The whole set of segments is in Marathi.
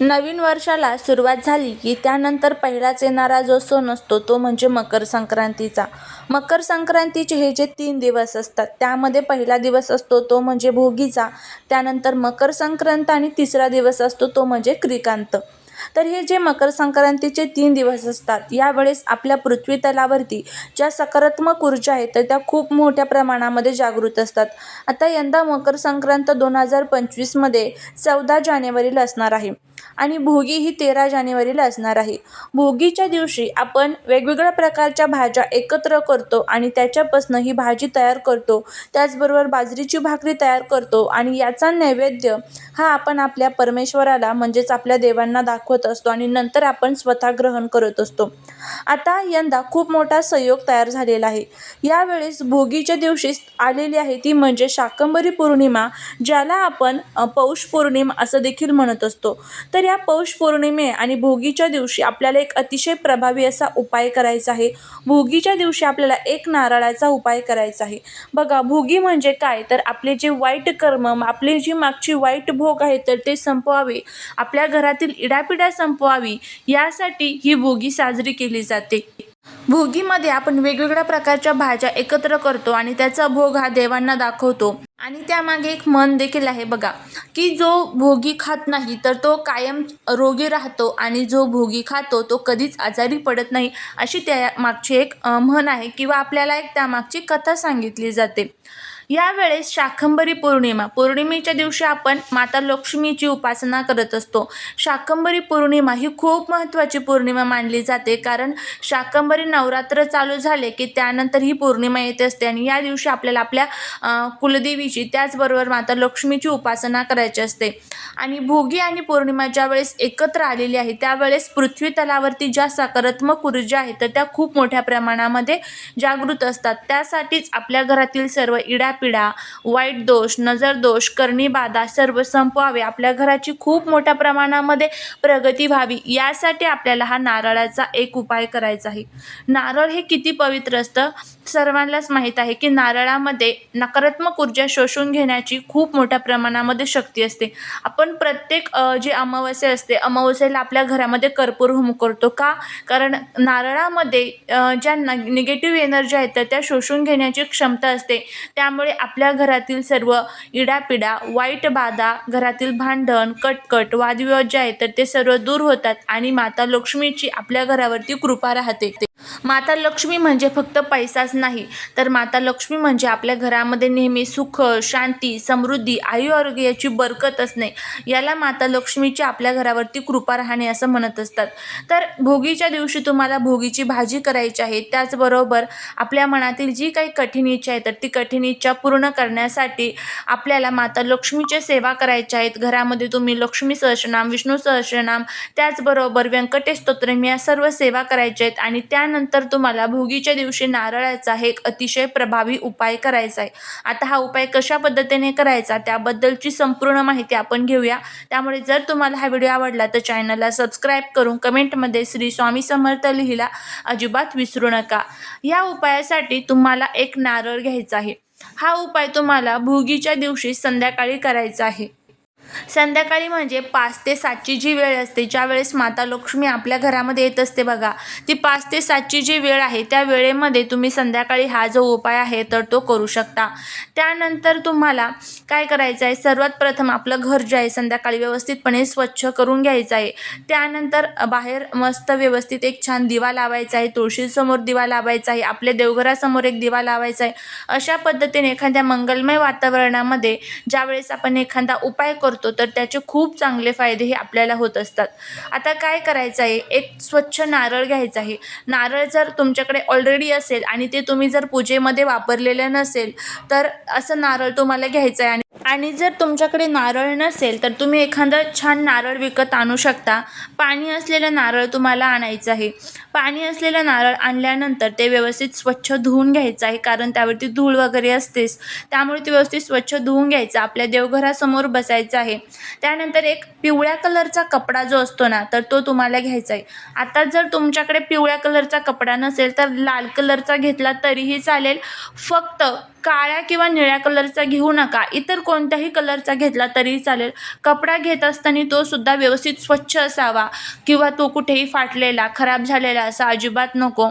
नवीन वर्षाला सुरुवात झाली की त्यानंतर पहिलाच येणारा जो सण असतो तो म्हणजे मकर संक्रांतीचा. मकर संक्रांतीचे हे जे तीन दिवस असतात त्यामध्ये पहिला दिवस असतो तो म्हणजे भोगीचा. त्यानंतर मकर संक्रांत आणि तिसरा दिवस असतो तो म्हणजे क्रिकांत. तर हे जे मकर संक्रांतीचे तीन दिवस असतात यावेळेस आपल्या पृथ्वी तलावरती ज्या सकारात्मक ऊर्जा आहेत तर त्या खूप मोठ्या प्रमाणामध्ये जागृत असतात. आता यंदा मकर संक्रांत दोन हजार पंचवीसमध्ये चौदा जानेवारीला असणार आहे. आणि भोगी ही तेरा जानेवारीला असणार आहे. भोगीच्या दिवशी आपण वेगवेगळ्या प्रकारच्या भाज्या एकत्र करतो आणि त्याच्यापासून ही भाजी तयार करतो. त्याचबरोबर बाजरीची भाकरी तयार करतो आणि याचा नैवेद्य हा आपण आपल्या परमेश्वराला म्हणजेच आपल्या देवांना दाखवत असतो आणि नंतर आपण स्वतः ग्रहण करत असतो. आता यंदा खूप मोठा संयोग तयार झालेला आहे. यावेळेस भोगीच्या दिवशी आलेली आहे ती म्हणजे शाकंभरी पौर्णिमा ज्याला आपण पौष पौर्णिमा असं देखील म्हणत असतो. तर या पौष पौर्णिमे आणि भोगीच्या दिवशी आपल्याला एक अतिशय प्रभावी असा उपाय करायचा आहे. भोगीच्या दिवशी आपल्याला एक नारळाचा उपाय करायचा आहे. बघा भोगी म्हणजे काय? तर आपले जे वाईट कर्म आपली जी मागची वाईट भोग आहे तर ते संपवावे. आपल्या घरातील इडापिडा संपवावी. यासाठी ही भोगी साजरी केली जाते. भोगीमध्ये आपण वेगवेगळ्या प्रकारच्या भाज्या एकत्र करतो आणि त्याचा भोग हा देवांना दाखवतो. आणि त्यामागे एक मन देखील आहे बघा की जो भोगी खात नाही तर तो कायम रोगी राहतो आणि जो भोगी खातो तो कधीच आजारी पडत नाही अशी त्या मागची एक म्हण आहे किंवा आपल्याला एक त्यामागची कथा सांगितली जाते. यावेळेस शाकंभरी पौर्णिमा पौर्णिमेच्या दिवशी आपण माता लक्ष्मीची उपासना करत असतो. शाकंभरी पौर्णिमा ही खूप महत्त्वाची पौर्णिमा मानली जाते कारण शाकंभरी नवरात्र चालू झाले की त्यानंतर ही पौर्णिमा येत असते आणि या दिवशी आपल्याला आपल्या कुलदेवीची त्याचबरोबर माता लक्ष्मीची उपासना करायची असते. आणि भोगी आणि पौर्णिमा ज्या वेळेस एकत्र आलेली आहे त्यावेळेस पृथ्वी तलावरती ज्या सकारात्मक ऊर्जा आहेत तर त्या खूप मोठ्या प्रमाणामध्ये जागृत असतात. त्यासाठीच आपल्या घरातील सर्व इडा पिढा वाईट दोष नजर दोष सर्व संपवावे. आपल्या घराची खूप मोठ्या प्रमाणामध्ये प्रगती व्हावी. यासाठी आपल्याला हा नारळाचा एक उपाय करायचा आहे. नारळ हे किती पवित्र असतं? सर्वांनाच माहीत आहे की नारळामध्ये नकारात्मक ऊर्जा शोषून घेण्याची खूप मोठ्या प्रमाणामध्ये शक्ती असते. आपण प्रत्येक जी अमावस्या असते अमावस्येला आपल्या घरामध्ये कर्पूर होम करतो का? कारण नारळामध्ये ज्या निगेटिव्ह एनर्जी आहेत तर त्या शोषून घेण्याची क्षमता असते. त्यामुळे आपल्या घरातील सर्व इडापिडा वाईट बाधा घरातील भांडण कटकट वादविवाद जे आहेत तर ते सर्व दूर होतात आणि माता लक्ष्मीची आपल्या घरावरती कृपा राहते. माता लक्ष्मी म्हणजे फक्त पैसाच नाही तर माता लक्ष्मी म्हणजे आपल्या घरामध्ये नेहमी सुख शांती समृद्धी आयु आरोग्य याची बरकत असणे. याला माता लक्ष्मीची आपल्या घरावरती कृपा राहणे असं म्हणत असतात. तर भोगीच्या दिवशी तुम्हाला भोगीची भाजी करायची आहे. त्याचबरोबर आपल्या मनातील जी काही कठीण इच्छा आहे तर ती कठीण इच्छा पूर्ण करण्यासाठी आपल्याला माता लक्ष्मीच्या सेवा करायच्या आहेत घरामध्ये तुम्ही लक्ष्मी सहस्रनाम विष्णू सहस्रनाम त्याचबरोबर व्यंकटेश स्तोत्रम या सर्व सेवा करायच्या आहेत. आणि त्यानंतर तुम्हाला भोगीच्या दिवशी नारळाचा हे एक अतिशय प्रभावी उपाय करायचा आहे. आता हा उपाय कशा पद्धतीने करायचा त्याबद्दलची संपूर्ण माहिती आपण घेऊया. त्यामुळे जर तुम्हाला हा व्हिडिओ आवडला तर चॅनलला सबस्क्राईब करून कमेंटमध्ये श्री स्वामी समर्थ लिहिला अजिबात विसरू नका. या उपायासाठी तुम्हाला एक नारळ घ्यायचा आहे. हा उपाय तुम्हाला भोगीच्या दिवशी संध्याकाळी करायचा आहे. संध्याकाळी म्हणजे पाच ते सातची जी वेळ असते ज्या वेळेस माता लक्ष्मी आपल्या घरामध्ये येत असते बघा ती पाच ते सातची जी वेळ आहे त्या वेळेमध्ये तुम्ही संध्याकाळी हा जो उपाय आहे तर तो करू शकता. त्यानंतर तुम्हाला काय करायचं आहे सर्वात प्रथम आपलं घर जे आहे संध्याकाळी व्यवस्थितपणे स्वच्छ करून घ्यायचं आहे. त्यानंतर बाहेर मस्त व्यवस्थित एक छान दिवा लावायचा आहे तुळशीसमोर दिवा लावायचा आहे आपल्या देवघरासमोर एक दिवा लावायचा आहे. अशा पद्धतीने एखाद्या मंगलमय वातावरणामध्ये ज्यावेळेस आपण एखादा उपाय करतो तर त्याचे खूप चांगले फायदे हे आपल्याला होत असतात. आता काय करायचं आहे? एक स्वच्छ नारळ घ्यायचं आहे. नारळ जर तुमच्याकडे ऑलरेडी असेल आणि ते तुम्ही जर पूजेमध्ये वापरलेलं नसेल तर असं नारळ तुम्हाला घ्यायचं आहे आणि आणि जर तुमच्याकडे नारळ नसेल तर तुम्ही एखादा छान नारळ विकत आणू शकता. पाणी असलेलं नारळ तुम्हाला आणायचं आहे. पाणी असलेलं नारळ आणल्यानंतर ते व्यवस्थित स्वच्छ धुवून घ्यायचं आहे कारण त्यावरती धूळ वगैरे असतेच. त्यामुळे ते व्यवस्थित स्वच्छ धुवून घ्यायचं. आपल्या देवघरासमोर बसायचं आहे. त्यानंतर एक पिवळ्या कलरचा कपडा जो असतो ना तर तो तुम्हाला घ्यायचा आहे. आता जर तुमच्याकडे पिवळ्या कलरचा कपडा नसेल तर लाल कलरचा घेतला तरीही चालेल. फक्त काळ्या किंवा निळ्या कलरचा घेऊ नका. इतर कोणत्याही कलरचा घेतला तरी चालेल. कपडा घेत असताना तो सुद्धा व्यवस्थित स्वच्छ असावा किंवा तो कुठेही फाटलेला खराब झालेला असा अजिबात नको.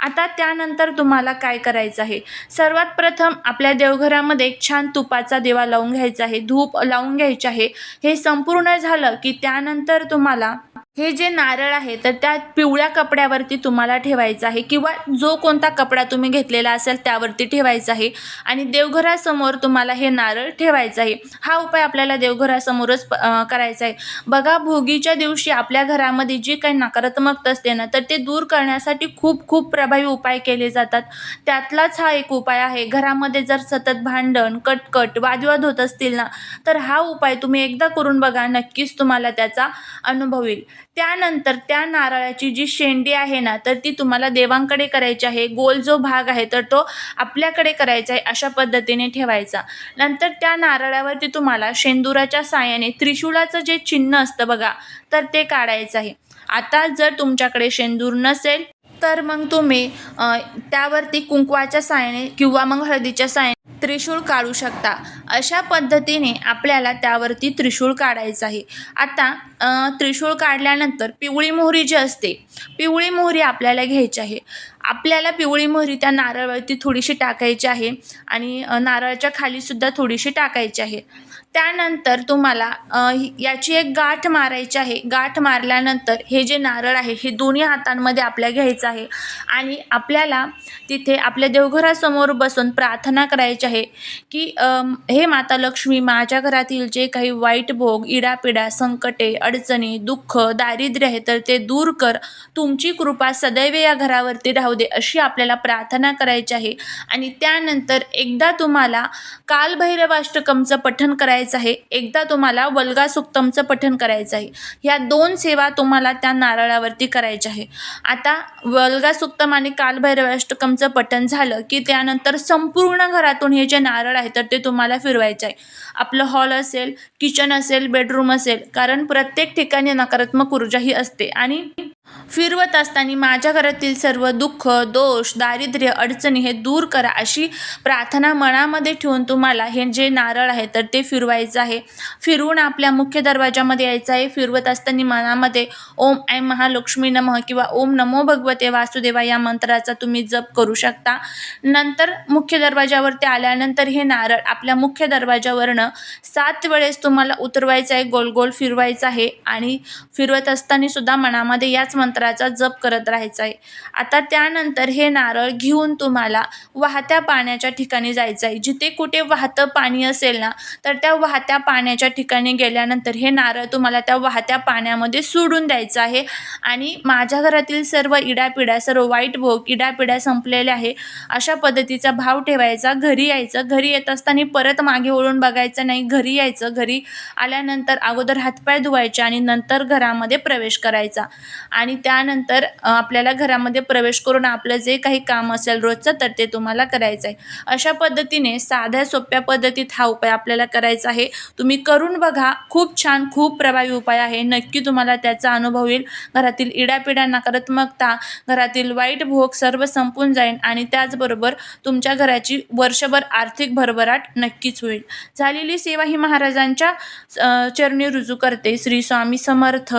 आता त्यानंतर तुम्हाला काय करायचं आहे? सर्वात प्रथम आपल्या देवघरामध्ये एक छान तुपाचा दिवा लावून घ्यायचा आहे. धूप लावून घ्यायचे आहे. हे संपूर्ण झालं की त्यानंतर तुम्हाला हे जे नारळ आहे तर त्या पिवळ्या कपड्यावरती तुम्हाला ठेवायचं आहे किंवा जो कोणता कपडा तुम्ही घेतलेला असेल त्यावरती ठेवायचा आहे. आणि देवघरासमोर तुम्हाला हे नारळ ठेवायचं आहे. हा उपाय आपल्याला देवघरासमोरच करायचा आहे. बघा भोगीच्या दिवशी आपल्या घरामध्ये जी काही नकारात्मकता असते ना तर ते दूर करण्यासाठी खूप खूप प्रभावी उपाय केले जातात. त्यातलाच हा एक उपाय आहे. घरामध्ये जर सतत भांडण कटकट वादविवाद होत असतील ना तर हा उपाय तुम्ही एकदा करून बघा नक्कीच तुम्हाला त्याचा अनुभव येईल. त्यानंतर त्या नारळाची जी शेंडी आहे ना तर ती तुम्हाला देवांकडे करायची आहे. गोल जो भाग आहे तर तो आपल्याकडे करायचा आहे अशा पद्धतीने ठेवायचा. नंतर त्या नारळावरती तुम्हाला शेंदुराच्या साहाय्याने त्रिशूलाचं जे चिन्ह असतं बघा तर ते काढायचं आहे. आता जर तुमच्याकडे शेंदूर नसेल तर मग तुम्ही त्यावरती कुंकवाच्या साहाय्याने किंवा मग हळदीच्या साहाय्याने त्रिशूळ काढू शकता. अशा पद्धतीने आपल्याला त्यावरती त्रिशूळ काढायचं आहे. आता त्रिशूळ काढल्यानंतर पिवळी मोहरी जी असते पिवळी मोहरी आपल्याला घ्यायची आहे. आपल्याला पिवळी मोहरी त्या नारळावरती थोडीशी टाकायची आहे आणि नारळाच्या खालीसुद्धा थोडीशी टाकायची आहे. त्यानंतर तुम्हाला याची एक गाठ मारायची आहे. गाठ मारल्यानंतर हे जे नारळ आहे हे दोन्ही हातांमध्ये आपल्या घ्यायचं आहे. आणि आपल्याला तिथे आपल्या देवघरासमोर बसून प्रार्थना करायची आहे की हे माता लक्ष्मी माझ्या घरातील जे काही वाईट भोग इडापिडा संकटे अडचणी दुःख दारिद्र्य आहे तर ते दूर कर. तुमची कृपा सदैव या घरावरती राहू दे अशी आपल्याला प्रार्थना करायची आहे. आणि त्यानंतर एकदा तुम्हाला कालभैरवाष्टकमचं पठण करायचं आहे. एकदा तुम्हाला वल्गा सुक्तमचं पठण करायचं आहे. ह्या दोन सेवा तुम्हाला त्या नारळावरती करायच्या आहे. आता वल्गा सुक्तम आणि कालभैरवाष्टकमचं पठण झालं की त्यानंतर संपूर्ण घरातून हे जे नारळ आहे तर ते तुम्हाला फिरवायचं आहे. आपलं हॉल असेल किचन असेल बेडरूम असेल कारण प्रत्येक ठिकाणी नकारात्मक ऊर्जा ही असते. आणि फिरवत असताना माझ्या घरातील सर्व दुःख दोष दारिद्र्य अडचणी हे दूर करा अशी प्रार्थना मनामध्ये ठेवून तुम्हाला हे जे नारळ आहे तर ते फिरवायचं आहे. फिरवून आपल्या मुख्य दरवाजामध्ये यायचं आहे. फिरवत असताना मनामध्ये ओम ऐ महालक्ष्मी नमः किंवा ओम नमो भगवते वासुदेवा या मंत्राचा तुम्ही जप करू शकता. नंतर मुख्य दरवाजावरती आल्यानंतर हे नारळ आपल्या मुख्य दरवाजावरनं सात वेळेस तुम्हाला उतरवायचं आहे. गोल गोल फिरवायचं आहे आणि फिरवत असताना सुद्धा मनामध्ये याच मंत्राचा जप करत राहायचा आहे आता त्यानंतर हे नारळ घेऊन तुम्हाला वाहत्या पाण्याच्या ठिकाणी जायचं आहे जिथे कुठे वाहतं पाणी असेल ना तर त्या वाहत्या पाण्याच्या ठिकाणी गेल्यानंतर हे नारळ तुम्हाला त्या वाहत्या पाण्यामध्ये सोडून द्यायचं आहे. आणि माझ्या घरातील सर्व इडापिड्या सर्व वाईट भोग इडापिड्या संपलेल्या आहे. अशा पद्धतीचा भाव ठेवायचा. घरी यायचं. घरी येत असताना परत मागे वळून बघायचं नाही. घरी यायचं. घरी आल्यानंतर अगोदर हातपाय धुवायचे आणि नंतर घरामध्ये प्रवेश करायचा. आणि आणि त्यानंतर आपल्याला घरामध्ये प्रवेश करून आपलं जे काही काम असेल रोजचं तर ते तुम्हाला करायचं आहे अशा पद्धतीने साध्या सोप्या पद्धतीत हा उपाय आपल्याला करायचा आहे. तुम्ही करून बघा. खूप छान खूप प्रभावी उपाय आहे. नक्की तुम्हाला त्याचा अनुभव येईल. घरातील इडापिडा नकारात्मकता घरातील वाईट भोग सर्व संपून जाईल आणि त्याचबरोबर तुमच्या घराची वर्षभर आर्थिक भरभराट नक्कीच होईल. झालेली सेवा ही महाराजांच्या चरणी रुजू करते. श्री स्वामी समर्थ.